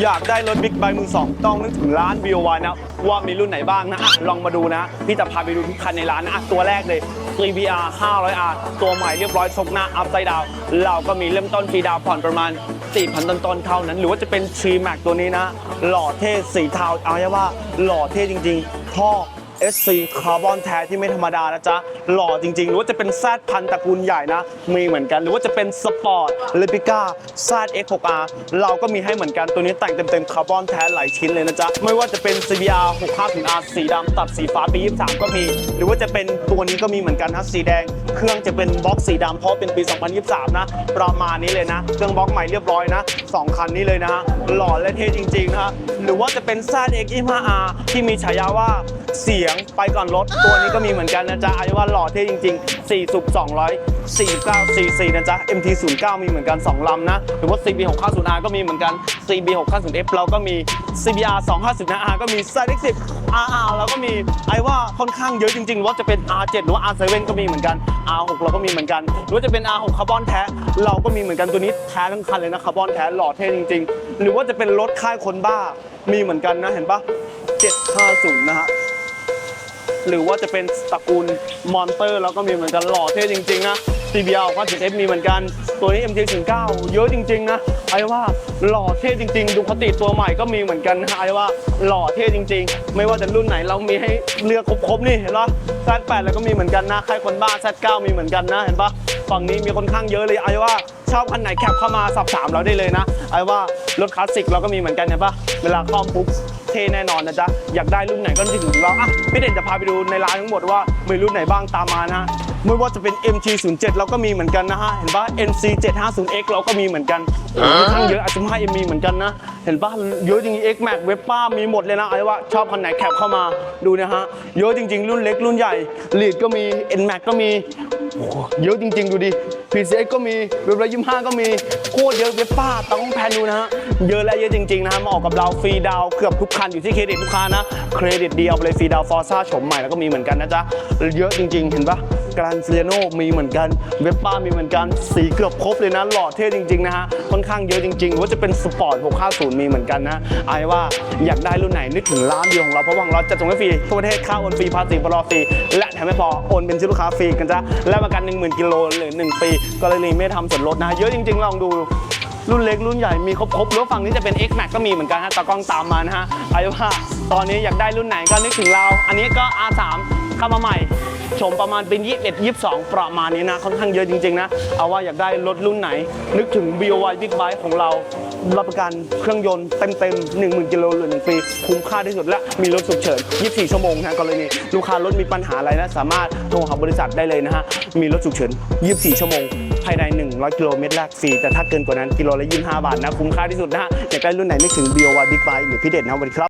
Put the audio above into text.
อยากได้รถบิ๊กไบค์มือสองต้องนึกถึงร้าน BOY นะ ว่ามีรุ่นไหนบ้างนะอะลองมาดูนะ พี่จะพาไปดูทุกคันในร้านนะอะตัวแรกเลย 3BR 500R ตัวใหม่เรียบร้อยชกหน้าอัพไซด์ดาวเราก็มีเริ่มต้นฟรีดาวผ่อนประมาณ 4,000ต้นๆเท่านั้น หรือว่าจะเป็น t r Max ตัวนี้นะ หล่อเท่สีเทาเอาไว้ว่าหล่อเท่จริง ๆ ท่อ SC คาร์บอนแท้ที่ไม่ธรรมดานะจ๊ะ หล่อจริงๆ หรือว่าจะเป็นแซดพันตระกูลใหญ่นะ มีเหมือนกัน หรือว่าจะเป็นสปอร์ตเลปิก้าแซด X6R เราก็มีให้เหมือนกันตัวนี้แต่งเต็มๆคาร์บอนแท้หลายชิ้นเลยนะจ๊ะ ไม่ว่าจะเป็น CBR 65 R สีดำตัดสีฟ้าปี 23 ก็มี หรือว่าจะเป็นตัวนี้ก็มีเหมือนกันนะสีแดง เครื่องจะเป็นบล็อกสีดำเพราะเป็นปี 2023 นะ ประมาณนี้เลยนะ เครื่องบล็อกใหม่เรียบร้อยนะสองคันนี้เลยนะฮะหล่อและเท่จริงๆนะฮะหรือว่าจะเป็น z x 2 5 r ที่มีฉายาว่าเสียยงไปก่อนรถ ตัวนี้ก็มีเหมือนกันนะจ๊ะอายุว่าหล่อเท่จริง ๆ 4 สุบ249 cc นะจ๊ะ MT 09มีเหมือนกัน 2 ลำนะ หรือว่า CB 650R ก็มีเหมือนกัน CB 650F เราก็มี CBR 250R ก็มี z x 10 RR เราก็มีไอ้ว่าค่อนข้างเยอะจริง ๆ ว่าจะเป็น R7 หรือว่า R7 ก็มีเหมือนกัน R6 เราก็มีเหมือนกัน หรือว่าจะเป็น R6 คาร์บอนแท้เราก็มีเหมือนกันตัวนี้แท้ทั้งคันเลยนะคาร์บอนแท้หล่อเท่จริง ๆ หรือว่าจะเป็นรถค่ายคนบ้ามีเหมือนกันนะเห็นปะ750 นะฮะ หรือว่าจะเป็นตระกูลมอนเตอร์แล้วก็มีเหมือนกันหล่อเท่จริงๆนะ CBR ก็ถึง F มีเหมือนกัน ตัวนี้ MT09 เยอะจริงๆนะไอ้ว่าหล่อเท่จริง ๆ ดูคติตัวใหม่ก็มีเหมือนกันนะไอ้ว่าหล่อเท่จริง ๆ ไม่ว่าจะรุ่นไหนเรามีให้เลือกครบๆนี่เห็นปะ Z8 แล้วก็มีเหมือนกันนะใครคนบ้า Z9 มีเหมือนกันนะเห็นปะฝั่งนี้มีคนข้างเยอะเลยไอ้ว่าชอบคันไหนแคปเข้ามาสอบถามเราได้เลยนะไอ้ว่ารถคลาสสิกเราก็มีเหมือนกันเห็นปะเวลาเข้าปุ๊บ เท่แน่นอนนะจ๊ะ อยากได้รุ่นไหนก็ถึงเราอะพี่เด่นจะพาไปดูในร้านทั้งหมดว่ามีรุ่นไหนบ้างตามมานะฮะไม่ว่าจะเป็น MT07 เราก็มีเหมือนกันนะฮะ เห็นปะ NC750X เราก็มีเหมือนกันเยอะข้างเยอะอาจจะไม่มีเหมือนกันนะ เห็นปะเยอะจริงๆ X Max เว็บป้ามีหมดเลยนะไอ้ว่าชอบคันไหนแคปเข้ามาดูนะฮะ เยอะจริง ๆ รุ่นเล็กรุ่นใหญ่ลีดก็มี N Max ก็มีโหเยอะจริง ๆ ดูดิ PCX ก็มีเว็บร้อยยี่ห้าก็มีโคตรเยอะเว็บป้าต้องแพนดูนะฮะเยอะและเยอะจริงๆนะฮะมาออกกับเราฟรีดาวเกือบทุกคันอยู่ที่เครดิตลูกค้านะ เครดิตเดียวไปเลยฟรีดาวฟอร์ซ่าชมใหม่แล้วก็มีเหมือนกันนะจ๊ะเยอะจริง ๆ เห็นปะ กรันเซียโนมีเหมือนกัน เว็บป้ามีเหมือนกัน สีเกือบครบเลยนะ หล่อเท่จริง ๆ นะฮะ ค่อนข้างเยอะจริงๆ ว่าจะเป็นสปอร์ต 650 มีเหมือนกันนะไอ้ว่าอยากได้รุ่นไหนนึกถึงร้านเดียวของเรา เพราะว่าเราจะส่งให้ฟรีทั่วประเทศค่าโอนฟรีภาษีบรอฟรี และแถมไม่พอโอนเป็นชื่อลูกค้าฟรีกันจ้ะและประกัน 10,000กิโลหรือ 1 ปีกรณีไม่ทำส่วนลดนะเยอะจริงๆลองดูรุ่นเล็กรุ่นใหญ่มีครบๆรือว่าฝั่งนี้จะเป็น X Max ก็มีเหมือนกันฮะตากล้องตามมานะฮะไอ้ว่าตอนนี้อยากได้รุ่นไหนก็นึกถึงเรา อันนี้ก็ R3 เข้ามาใหม่ชมประมาณเป็น 21 22 ประมาณนี้นะ ค่อนข้างเยอะจริง ๆ นะ เอาว่าอยากได้รถรุ่นไหน นึกถึง BOY Big Bike ของเรา รับประกันเครื่องยนต์เต็มๆ 10,000 กิโลหรือ1ปี คุ้มค่าที่สุดและมีรถฉุกเฉิน 24 ชั่วโมงนะกรณีลูกค้ารถมีปัญหาอะไรนะ สามารถโทรหาบริษัทได้เลยนะฮะ มีรถฉุกเฉิน 24 ชั่วโมง ภายใน 100 กิโลเมตรแรกฟรี แต่ถ้าเกินกว่านั้นกิโลละ 25 บาทนะ คุ้มค่าที่สุดนะฮะ อยากได้รุ่นไหนนึกถึง BOY Big Bike หรือพี่เด็ดนะวัสดีครับ